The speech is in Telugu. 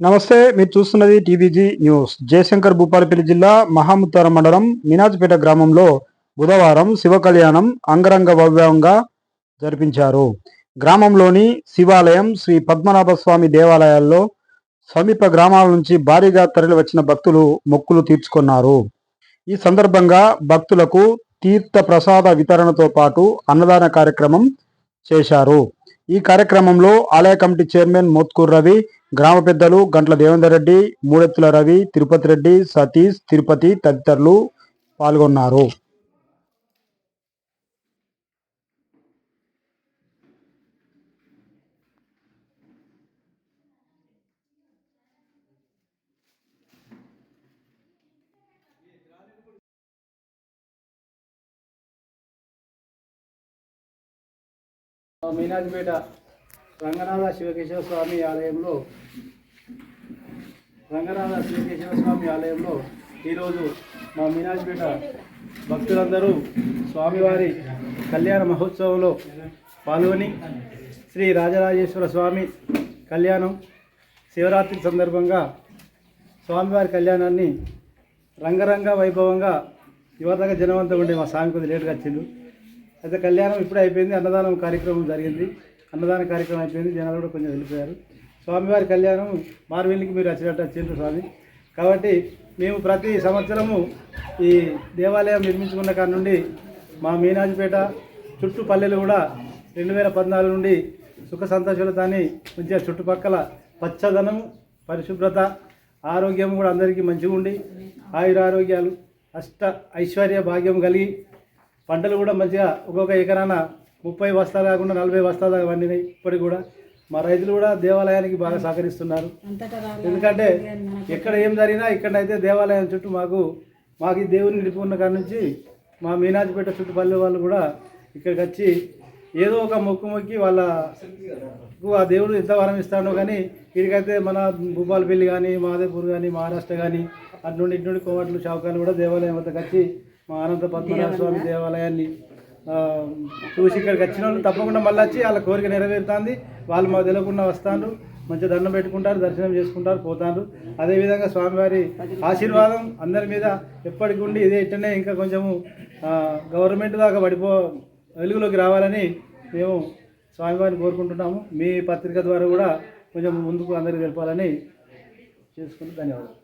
నమస్తే మీరు చూస్తున్నది టీవీజీ న్యూస్. జయశంకర్ భూపాలపల్లి జిల్లా మహాముత్తారం మండలం మినాజ్పేట గ్రామంలో బుధవారం శివ కళ్యాణం అంగరంగ వైభవంగా జరిపించారు. గ్రామంలోని శివాలయం శ్రీ పద్మనాభ స్వామి దేవాలయాల్లో సమీప గ్రామాల నుంచి భారీగా తరలి వచ్చిన భక్తులు మొక్కులు తీర్చుకున్నారు. ఈ సందర్భంగా భక్తులకు తీర్థ ప్రసాద వితరణతో పాటు అన్నదాన కార్యక్రమం చేశారు. ఈ కార్యక్రమంలో ఆలయ కమిటీ చైర్మన్ మోత్కూర్ రవి గ్రామ పెద్దలు గంట్ల దేవేందర్ రెడ్డి మూడెత్తుల రవి తిరుపతి రెడ్డి సతీష్ తిరుపతి తదితరులు పాల్గొన్నారు. మీనాజ్పేట రంగనాథ శివకేశవ స్వామి ఆలయంలో రంగనాథ శివకేశవ స్వామి ఆలయంలో ఈరోజు మా మీనాజ్పేట భక్తులందరూ స్వామివారి కళ్యాణ మహోత్సవంలో పాల్గొని శ్రీ రాజరాజేశ్వర స్వామి కళ్యాణం శివరాత్రి సందర్భంగా స్వామివారి కళ్యాణాన్ని రంగరంగ వైభవంగా యువతగా జనవంతం ఉండే మా స్వామి కొద్ది లేటుగా వచ్చిండు. అయితే కళ్యాణం ఇప్పుడే అయిపోయింది అన్నదానం కార్యక్రమం జరిగింది. అన్నదాన కార్యక్రమం అయిపోయింది. జనాలు కూడా కొంచెం వెళ్ళిపోయారు. స్వామివారి కళ్యాణం మార్వెల్లికి మీరు వచ్చినట్టు వచ్చిండ్రు స్వామి. కాబట్టి మేము ప్రతి సంవత్సరము ఈ దేవాలయం నిర్మించుకున్న కాడ నుండి మా మీనాజిపేట చుట్టూ పల్లెలు కూడా రెండు వేల పద్నాలుగు నుండి సుఖ సంతోషాలతోని మంచిగా చుట్టుపక్కల పచ్చదనం పరిశుభ్రత ఆరోగ్యం కూడా అందరికీ మంచిగా ఉండి ఆయురారోగ్యాలు అష్ట ఐశ్వర్య భాగ్యం కలిగి పంటలు కూడా మంచిగా ఒక్కొక్క ఎకరాన ముప్పై బస్తాలు కాకుండా నలభై బస్తాలు దాకా పండినాయి ఇప్పటికి కూడా. మా రైతులు కూడా దేవాలయానికి బాగా సహకరిస్తున్నారు. ఎందుకంటే ఎక్కడ ఏం జరిగినా ఇక్కడైతే దేవాలయం చుట్టూ మాకు మాకు ఈ దేవుని నిలుపుకున్న కాడ నుంచి మా మీనాజిపేట చుట్టుపల్లె వాళ్ళు కూడా ఇక్కడికి వచ్చి ఏదో ఒక మొక్కు మొక్కి వాళ్ళ ఆ దేవుడు ఎంత వరం ఇస్తాడో కానీ వీడికైతే మన భూపాలపల్లి కానీ మాదేపూర్ కానీ మహారాష్ట్ర కానీ అటు నుండి ఇటు నుండి కోమట్లు చౌకాలు కూడా దేవాలయం వద్దకు వచ్చి మా అనంత పద్మనాభ స్వామి దేవాలయాన్ని చూసి ఇక్కడికి వచ్చిన వాళ్ళు తప్పకుండా మళ్ళీ వచ్చి వాళ్ళ కోరిక నెరవేరుతుంది. వాళ్ళు మాకు తెలియకుండా వస్తారు మంచిగా దండం పెట్టుకుంటారు దర్శనం చేసుకుంటారు పోతారు అదేవిధంగా స్వామివారి ఆశీర్వాదం అందరి మీద ఎప్పటికి ఉండి ఇదే ఇట్టనే ఇంకా కొంచెము గవర్నమెంట్ దాకా పడిపో వెలుగులోకి రావాలని మేము స్వామివారిని కోరుకుంటున్నాము. మీ పత్రిక ద్వారా కూడా కొంచెం ముందుకు అందరికీ తెలపాలని చేసుకుని ధన్యవాదాలు.